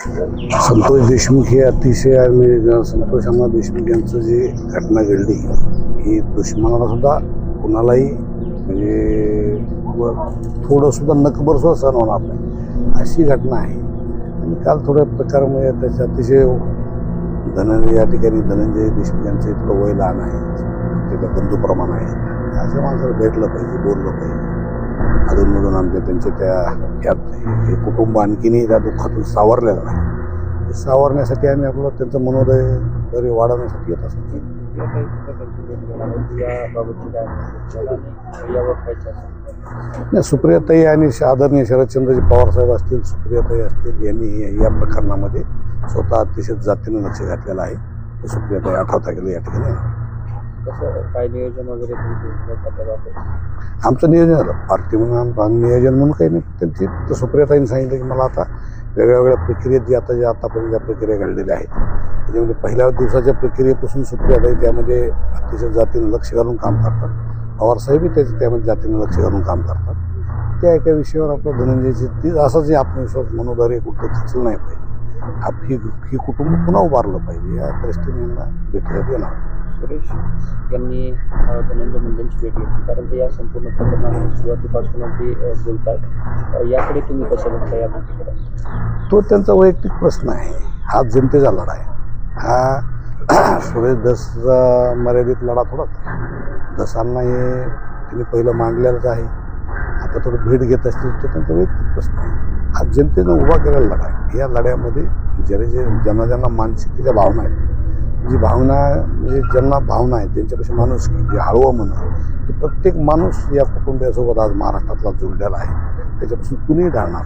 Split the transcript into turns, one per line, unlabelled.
संतोष देशमुख हे अतिशय आणि संतोष अण्णा देशमुख यांचं जी घटना घडली ही दुश्मनाला सुद्धा कुणालाही म्हणजे व थोडं सुद्धा नकबर सहन होणार नाही. अशी घटना आहे. आणि काल थोड्या प्रकारामुळे त्याचे अतिशय धनंजय या ठिकाणी धनंजय देशमुख यांचं इतकं वय लहान आहे. त्याच्या बंधूप्रमाण आहे. अशा माणसाला भेटलं पाहिजे बोललं पाहिजे. अधूनमधून आमच्या त्यांच्या त्या यात हे कुटुंब आणखीनही त्या दुःखातून सावरलेलं नाही. सावरण्यासाठी आम्ही आपलं त्यांचं मनोदय तरी वाढवण्यासाठी येत असतो. नाही सुप्रियाताई आणि आदरणीय शरदचंद्रजी पवारसाहेब असतील सुप्रियाताई असतील यांनी हे- या प्रकरणामध्ये स्वतः अतिशय जातीनं लक्ष घातलेलं आहे. ते सुप्रियाताई आठवता गेलं या ठिकाणी.
कसं काय नियोजन वगैरे तुमचं?
आमचं नियोजन झालं. पार्टी म्हणून आम- नियोजन म्हणून काही नाही. त्यांची तर सुप्रियाताईंनी सांगितलं की मला आता वेगळ्या वेगळ्या प्रक्रियेत जी आता जे आतापर्यंत ज्या प्रक्रिया घडलेल्या आहेत त्याच्यामध्ये पहिल्या दिवसाच्या प्रक्रियेपासून सुप्रियाताई त्यामध्ये अतिशय जातीनं लक्ष घालून काम करतात. पवारसाहेबही त्याचे त्यामध्ये जातीनं लक्ष घालून काम करतात. त्या एका विषयावर आपलं धनंजयची ती असा जे आत्मविश्वास मनोधैर्य कुठं खचलं नाही पाहिजे. आप ही ही कुटुंब पुन्हा उभारलं पाहिजे. या दृष्टीने यांना भेटीसाठी येणार
सुरेश यांनी धनंजय मुंडेंची भेट घेतली. कारण ते या संपूर्ण प्रकरणामध्ये सुरुवातीपासून अगदी बोलत आहेत याकडे तुम्ही कसं बघता या
तो त्यांचा वैयक्तिक प्रश्न आहे. हा जनतेचा लढा आहे हा सुरेश दसचा मर्यादित लढा थोडाच आहे दसांना हे त्यांनी पहिलं मांडलेलंच आहे. आता थोडं भेट घेत असतील तर त्यांचा वैयक्तिक प्रश्न आहे. हा जनतेनं उभा केलेला लढा आहे. या लढ्यामध्ये जे जे ज्यांना ज्यांना मानसिकतेच्या भावना आहेत जी भावना म्हणजे ज्यांना भावना आहेत त्यांच्यापाशी माणूस जे हळवं म्हणून प्रत्येक माणूस या कुटुंबियासोबत आज महाराष्ट्रातला जोडलेला आहे. त्याच्यापासून कुणीही ढाळणार